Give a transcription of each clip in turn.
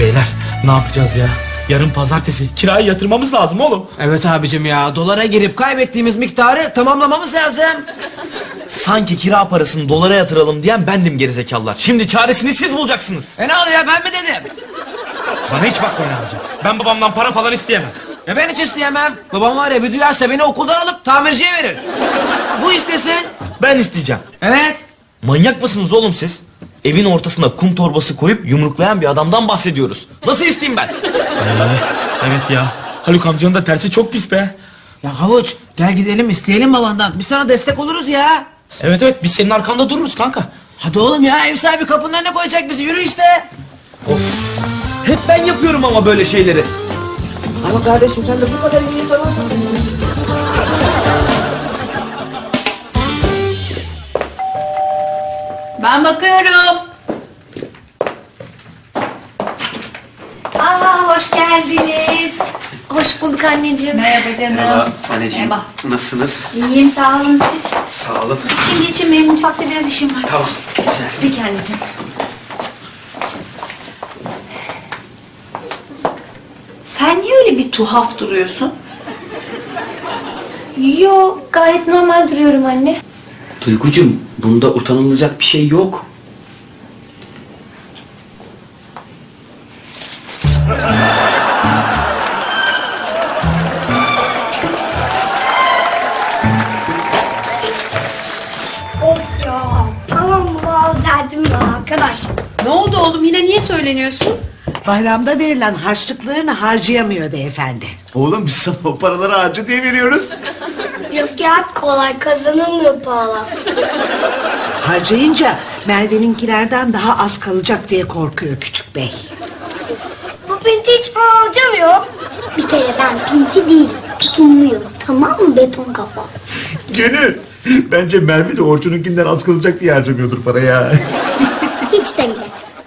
Beyler ne yapacağız ya? Yarın pazartesi kirayı yatırmamız lazım oğlum. Evet abicim ya dolara girip kaybettiğimiz miktarı tamamlamamız lazım. Sanki kira parasını dolara yatıralım diyen bendim gerizekalılar. Şimdi çaresini siz bulacaksınız. E ne oluyor ben mi dedim? Bana hiç bakmayın abicim. Ben babamdan para falan isteyemem. Ya ben hiç isteyemem. Babam var ya bir duyarsa beni okuldan alıp tamirciye verir. Bu istesin. Ben isteyeceğim. Evet. Manyak mısınız oğlum siz? Evin ortasına kum torbası koyup yumruklayan bir adamdan bahsediyoruz. Nasıl isteyeyim ben? Evet ya. Haluk amcanın da tersi çok pis be. Ya Havuç gel gidelim isteyelim babandan. Biz sana destek oluruz ya. Evet evet biz senin arkanda dururuz kanka. Hadi oğlum ya ev sahibi kapının önüne koyacak bizi yürü işte. Hep ben yapıyorum ama böyle şeyleri. Ama kardeşim sen de bu kadar iyi falan. Ben bakıyorum. Aa hoş geldiniz. Hoş bulduk anneciğim. Merhaba canım. Merhaba anneciğim. Merhaba. Nasılsınız? İyiyim sağ olun siz. Sağ olun. Şimdi için benim mutfakta biraz işim var. Tamam. Peki anneciğim. Sen niye öyle bir tuhaf duruyorsun? Yo gayet normal duruyorum anne. Duygucum bunda utanılacak bir şey yok. Of ya. Tamam mı derdim ya arkadaş. Ne oldu oğlum yine niye söyleniyorsun? Bayramda verilen harçlıklarını harcayamıyor beyefendi. Oğlum biz sana o paraları harca diye veriyoruz. Yok ya kolay kazanılmıyor pahalı. Harcayınca Merve'ninkilerden daha az kalacak diye korkuyor küçük bey. Bu pinti hiç para harcamıyor. Bir kere ben pinti değil tutumluyum. Tamam mı beton kafa? Gönül. Bence Merve de Orçun'unkinden az kalacak diye harcamıyordur para ya. Hiç de bile.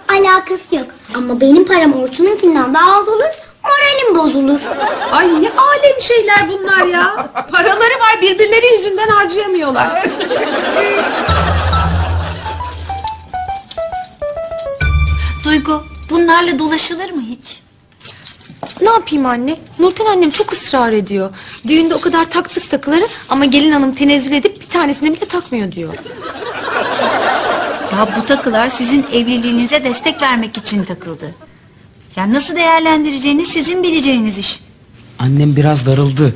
Alakası yok. Ama benim param Orçun'unkinden daha az olursa moralim bozulur. Ay ne alem şeyler bunlar ya. Paraları var birbirleri yüzünden harcayamıyorlar. Duygu bunlarla dolaşılır mı hiç? Ne yapayım anne? Nurten annem çok ısrar ediyor. Düğünde o kadar taktık takıları ama gelin hanım tenezzül edip bir tanesini bile takmıyor diyor. Ya bu takılar sizin evliliğinize destek vermek için takıldı. Ya nasıl değerlendireceğini sizin bileceğiniz iş. Annem biraz darıldı.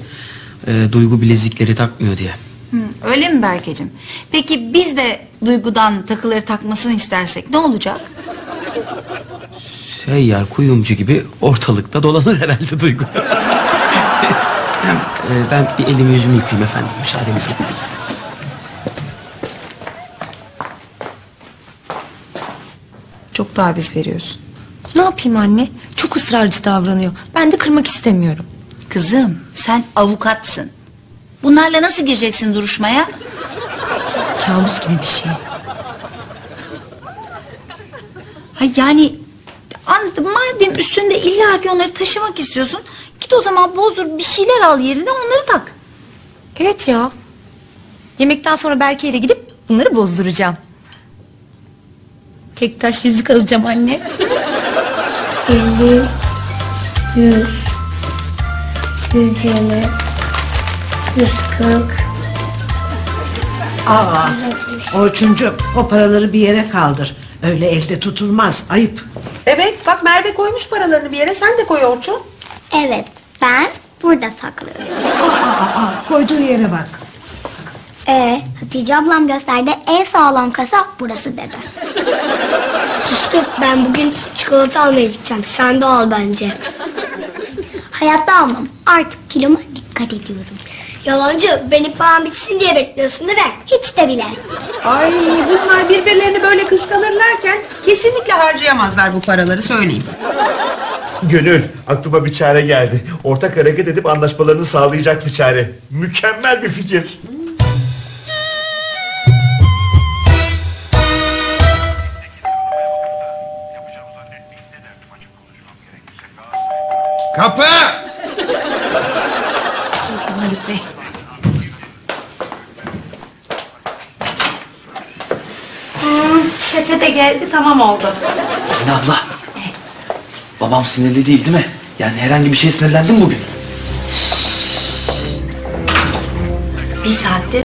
Ee, duygu bilezikleri takmıyor diye. Hı, öyle mi Berkeciğim? Peki biz de Duygu'dan takıları takmasını istersek ne olacak? Şey ya kuyumcu gibi ortalıkta dolanır herhalde duygu. Hem, e, ben bir elimi yüzümü yıkayayım efendim müsaadenizle. Çok taviz veriyorsun. Ne yapayım anne? Çok ısrarcı davranıyor. Ben de kırmak istemiyorum. Kızım sen avukatsın. Bunlarla nasıl gireceksin duruşmaya? Kabus gibi bir şey. Ha yani anladım madem üstünde illa ki onları taşımak istiyorsun git o zaman bozdur bir şeyler al yerine onları tak. Evet ya. Yemekten sonra Berke ile gidip bunları bozduracağım. Tek taş yüzük alacağım anne. 50, 100, 120, 140. Aa, Orçuncuğum o paraları bir yere kaldır. Öyle elde tutulmaz ayıp. Evet bak Merve koymuş paralarını bir yere sen de koy Orçun. Evet ben burada saklıyorum. Aa, aa, koyduğu yere bak. Ee, Hatice ablam gösterdi en sağlam kasa burası dedi. Sustuk ben bugün çikolata almaya gideceğim. Sen de al bence. Hayatta almam. Artık kiloma dikkat ediyorum. Yalancı benim param bitsin diye bekliyorsun değil mi? Hiç de bile. Ay bunlar birbirlerini böyle kıskanırlarken kesinlikle harcayamazlar bu paraları söyleyeyim. Gönül aklıma bir çare geldi. Ortak hareket edip anlaşmalarını sağlayacak bir çare. Mükemmel bir fikir. Kapı! Haluk Bey. Çete de geldi tamam oldu. Anne abla Babam sinirli değil değil mi? Yani herhangi bir şey sinirlendin mi bugün? Bir saattir